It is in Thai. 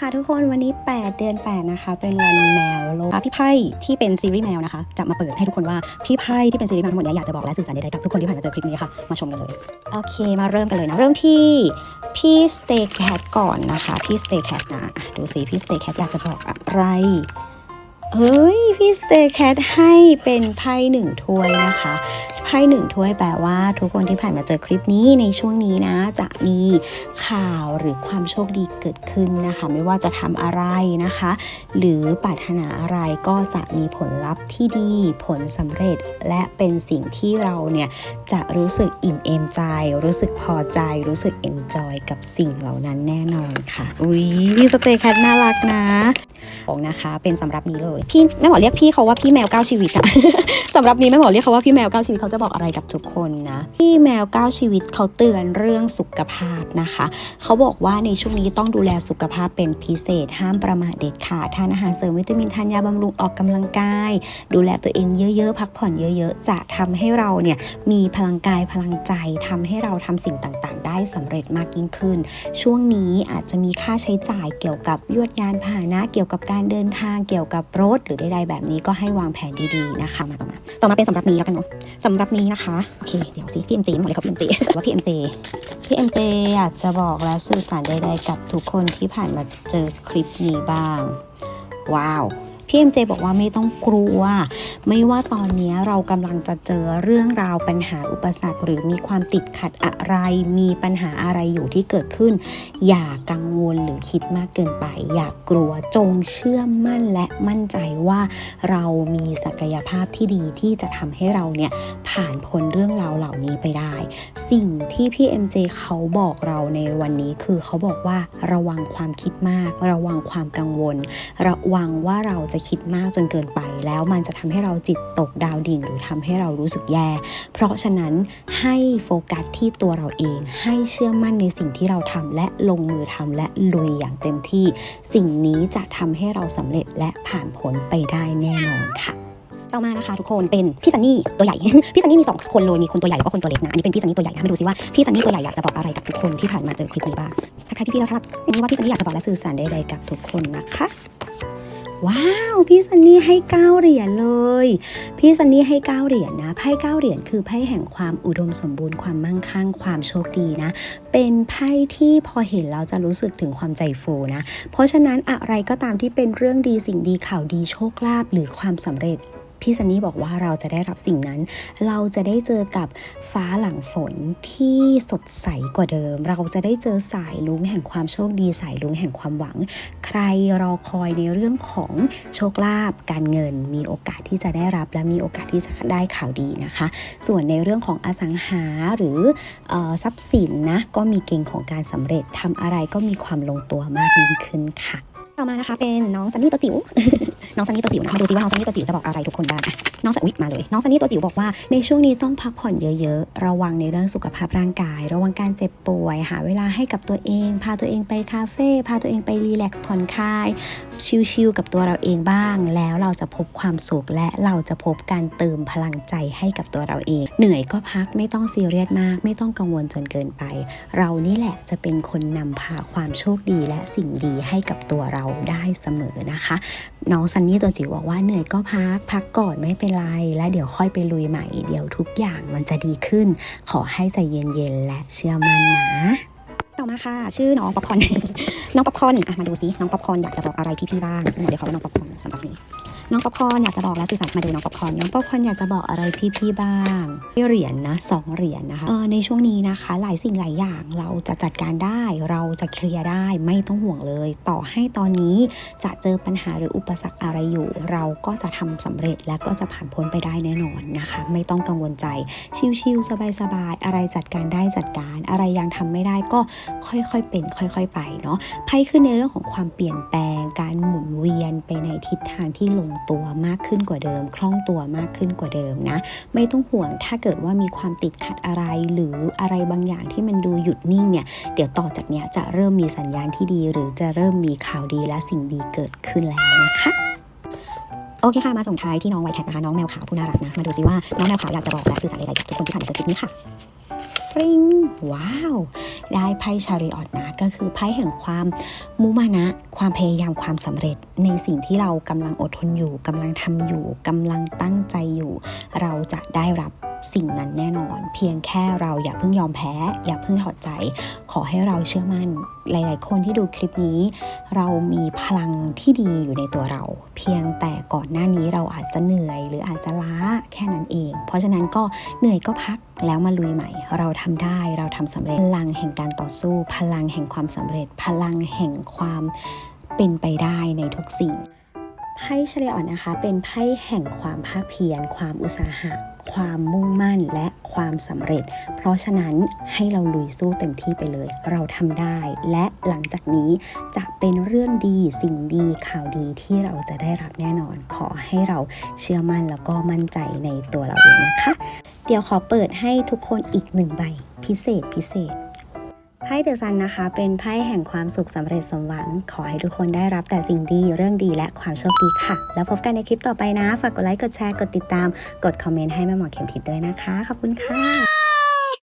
ค่ะทุกคนวันนี้ 8 เดือน 8 นะคะ เป็นวันแมวโลกพี่ไพ่ที่เป็นซีรีส์แมวนะคะ จะมาเปิดให้ทุกคนว่า พี่ไพ่ที่เป็นซีรีส์แมวทั้งหมดเนี้อยากจะบอกและสื่อสารใดๆกับทุกคนที่ผ่านมาเจอคลิปนี้ค่ะ มาชมกันเลย โอเคมาเริ่มกันเลยนะ เริ่มที่พี่สเต y c แคทก่อนนะคะ พี่สเต y c แคทนะ ดูสิพี่สเต y c แคทอยากจะบอกอะไรเฮ้ยพี่สเต y c แคทให้เป็นไพ่หนึ่งถ้วยนะคะ ไพ่หนึ่งถ้วยแปลว่า ทุกคนที่ผ่านมาเจอคลิปนี้ในช่วงนี้นะ จะมีข่าวหรือความโชคดีเกิดขึ้นนะคะ ไม่ว่าจะทำอะไรนะคะ หรือปรารถนาอะไรก็จะมีผลลัพธ์ที่ดีผลสำเร็จ และเป็นสิ่งที่เราเนี่ยจะรู้สึกอิ่มเอมใจ รู้สึกพอใจ รู้สึกเอนจอยกับสิ่งเหล่านั้นแน่นอนค่ะอุ้ยพี่สเตย์แคทน่ารักนะบอกนะคะเป็นสำหรับนี้เลยพี่แม่หมอเรียกพี่เขาว่าพี่แมวเก้าชีวิตอะสำหรับนี้แม่หมอเรียกเขาว่าพี่แมวเก้าชีวิตเขาจะบอกอะไรกับทุกคนนะพี่แมวก้าชีวิตเขาเตือนเรื่องสุขภาพนะคะ เขาบอกว่าในช่วงนี้ต้องดูแลสุขภาพเป็นพิเศษ ห้ามประมาทเด็ดขาดทานอาหารเสริมวิตามินทานยาบำรุงออกกำลังกาย ดูแลตัวเองเยอะๆ พักผ่อนเยอะๆ จะทำให้เราเนี่ยมีพลังกายพลังใจทำให้เราทำสิ่งต่างๆ ได้สำเร็จมากยิ่งขึ้น ช่วงนี้อาจจะมีค่าใช้จ่ายเกี่ยวกับยวดยานพาหนะเกี่ยวกับการเดินทางเกี่ยวกับรถหรือใดๆแบบนี้ก็ให้วางแผนดีๆนะคะมาต่อมาต่อมาเป็นสำหรับนี้แล้วกันเนาะสำหรับนี้นะคะ โอเค เดี๋ยวสิพี่เอ็มจีหมดเลยครับพี่เอ็มจีว่าพี่เอ็มจีพี่เอ็มเจอยากจะบอกและสื่อสารใดๆกับทุกคนที่ผ่านมาเจอคลิปนี้บ้าง ว้าว พี่เอ็มเจบอกว่าไม่ต้องกลัว ไม่ว่าตอนนี้เรากำลังจะเจอเรื่องราวปัญหาอุปสรรค หรือมีความติดขัดอะไร มีปัญหาอะไรอยู่ที่เกิดขึ้น อย่ากังวลหรือคิดมากเกินไป อย่ากลัวจงเชื่อมั่นและมั่นใจว่าเรามีศักยภาพที่ดีที่จะทำให้เราเนี่ยผ่านพ้นเรื่องราวเหล่านี้ไปได้ สิ่งที่พี่ MJ เขาบอกเราในวันนี้คือเขาบอกว่าระวังความคิดมาก ระวังความกังวล ระวังว่าเราจะคิดมากจนเกินไป แล้วมันจะทำให้เราจิตตกดาวดิ่ง หรือทำให้เรารู้สึกแย่ เพราะฉะนั้นให้โฟกัสที่ตัวเราเอง ให้เชื่อมั่นในสิ่งที่เราทำและลงมือทำและลุยอย่างเต็มที่ สิ่งนี้จะทำให้เราสำเร็จและผ่านพ้นไปได้แน่นอนค่ะต่อมานะคะทุกคนเป็นพี่ซันนี่ตัวใหญ่ พี่ซันนี่มี2คนเลยมีคนตัวใหญ่แล้วก็คนตัวเล็กนะอันนี้เป็นพี่ซันนี่ตัวใหญ่นะมาดูซิว่าพี่ซันนี่ตัวใหญ่อยากจะบอกอะไรกับทุกคนที่ผ่านมาเจอคลิปนี้บ้างทักทายพี่ๆแล้วครับอย่างนี้ว่าพี่ซันนี่อยากจะบอกและสื่อสารใดๆกับทุกคนนะคะ ว้าว พี่ซันนี่ให้เก้าเหรียญเลย พี่ซันนี่ให้เก้าเหรียญนะไพ่เก้าเหรียญคือไพ่แห่งความอุดมสมบูรณ์ความมั่งคั่งความโชคดีนะ เป็นไพ่ที่พอเห็นแล้วจะรู้สึกถึงความใจฟูนะ เพราะฉะนั้นอะไรก็ตามที่เป็นเรื่องดีสิ่งดีข่าวดีโชคลาภหรือความสำเร็จ พี่ซันนี่บอกว่าเราจะได้รับสิ่งนั้น เราจะได้เจอกับฟ้าหลังฝนที่สดใสกว่าเดิม เราจะได้เจอสายลุ้งแห่งความโชคดีสายลุ้งแห่งความหวัง ใครรอคอยในเรื่องของโชคลาภการเงิน มีโอกาสที่จะได้รับ และมีโอกาสที่จะได้ข่าวดีนะคะ ส่วนในเรื่องของอสังหาหรือออทรัพย์สินนะก็มีเกณฑ์ของการสำเร็จทำอะไรก็มีความลงตัวมากยิ่งขึ้นค่ะ ต่อมานะคะเป็นน้องซันนี่ตัวจิ๋ว น้องซันนี่ตัวจิ๋วนะมาดูซิว่าน้องซันนี่ตัวจิ๋วจะบอกอะไรทุกคนบ้างอะน้องสันวิมาเลย น้องซันนี่ตัวจิ๋วบอกว่าในช่วงนี้ต้องพักผ่อนเยอะๆ ระวังในเรื่องสุขภาพร่างกาย ระวังการเจ็บป่วย หาเวลาให้กับตัวเอง พาตัวเองไปคาเฟ่ พาตัวเองไปรีแลกซ์ผ่อนคลาย ชิลๆกับตัวเราเองบ้าง แล้วเราจะพบความสุขและเราจะพบการเติมพลังใจให้กับตัวเราเอง เหนื่อยก็พักไม่ต้องซีเรียสมาก ไม่ต้องกังวลจนเกินไป เรานี่แหละจะเป็นคนนำพาความโชคดีและสิ่งดีให้กับตัวเราได้เสมอนะคะน้องซันนี่ตัวจิ๋วบอกว่าเหนื่อยก็พัก พักก่อนไม่เป็นไร และเดี๋ยวค่อยไปลุยใหม่เดี๋ยวทุกอย่างมันจะดีขึ้น ขอให้ใจเย็นๆและเชื่อมั่นนะ ต่อมาค่ะ ชื่อน้องป๊อปคอน น้องป๊อปคอนอะมาดูซิน้องป๊อปคอนอยากจะบอกอะไรพี่ๆบ้างเดี๋ยวเขาว่าน้องป๊อปคอนสำหรับนี้ น้องป๊อปคอนอยากจะบอกและสื่อสารมาดูน้องป๊อปคอนน้องป๊อปคอนอยากจะบอกอะไรพี่ๆบ้างเหรียญนะสองเหรียญนะคะเออในช่วงนี้นะคะ หลายสิ่งหลายอย่างเราจะจัดการได้เราจะเคลียร์ได้ไม่ต้องห่วงเลย ต่อให้ตอนนี้จะเจอปัญหาหรืออุปสรรคอะไรอยู่ เราก็จะทำสำเร็จและก็จะผ่านพ้นไปได้แน่นอนนะคะ ไม่ต้องกังวลใจชิลๆสบายๆอะไรจัดการได้จัดการอะไรยังทำไม่ได้ก็ค่อยๆเป็น ค่อย ๆ ไปเนาะไพ่ขึ้นในเรื่องของความเปลี่ยนแปลงการหมุนเวียนไปในทิศทางที่ลงตัวมากขึ้นกว่าเดิม คล่องตัวมากขึ้นกว่าเดิมนะ ไม่ต้องห่วงถ้าเกิดว่ามีความติดขัดอะไรหรืออะไรบางอย่างที่มันดูหยุดนิ่งเนี่ยเดี๋ยวต่อจากเนี้ยจะเริ่มมีสัญญาณที่ดี หรือจะเริ่มมีข่าวดีและสิ่งดีเกิดขึ้นแล้วนะคะโอเคค่ะ มาส่งท้ายที่น้องไวแท็กนะคะ น้องแมวขาวผู้น่ารักนะ มาดูซิว่า น้องแมวขาวอยากจะบอกและสื่อสารอะไรกับทุกคนที่ผ่านมาเจอคลิปนี้ค่ะ ปริงว้าว ได้ไพ่ชาริออตนะ ก็คือไพ่แห่งความมุมานะ ความพยายามความสำเร็จ ในสิ่งที่เรากำลังอดทนอยู่กำลังทำอยู่กำลังตั้งใจอยู่ เราจะได้รับ สิ่งนั้นแน่นอน เพียงแค่เราอย่าเพิ่งยอมแพ้ อย่าเพิ่งถอดใจ ขอให้เราเชื่อมั่น หลาย ๆ คนที่ดูคลิปนี้ เรามีพลังที่ดีอยู่ในตัวเรา เพียงแต่ก่อนหน้านี้เราอาจจะเหนื่อย หรืออาจจะล้าแค่นั้นเอง เพราะฉะนั้นก็เหนื่อยก็พักแล้วมาลุยใหม่ เราทำได้เราทำสำเร็จพลังแห่งการต่อสู้ พลังแห่งความสำเร็จ พลังแห่งความเป็นไปได้ในทุกสิ่ง ไพ่เฉลยอ่อนนะคะ เป็นไพ่แห่งความภาคเพียร ความอุตสาหะ ความมุ่งมั่นและความสำเร็จ เพราะฉะนั้นให้เราลุยสู้เต็มที่ไปเลย เราทำได้ และหลังจากนี้จะเป็นเรื่องดีสิ่งดีข่าวดีที่เราจะได้รับแน่นอน ขอให้เราเชื่อมั่นแล้วก็มั่นใจในตัวเราเองนะคะ เดี๋ยวขอเปิดให้ทุกคนอีกหนึ่งใบ พิเศษพิเศษ ไพ่เดอะซันนะคะ เป็นไพ่แห่งความสุขสำเร็จสมหวัง ขอให้ทุกคนได้รับแต่สิ่งดี เรื่องดีและความโชคดีค่ะ แล้วพบกันในคลิปต่อไปนะ ฝากกดไลค์ กดแชร์ กดติดตาม กดคอมเมนต์ให้แม่หมอเข็มทิศด้วยนะคะ ขอบคุณค่ะ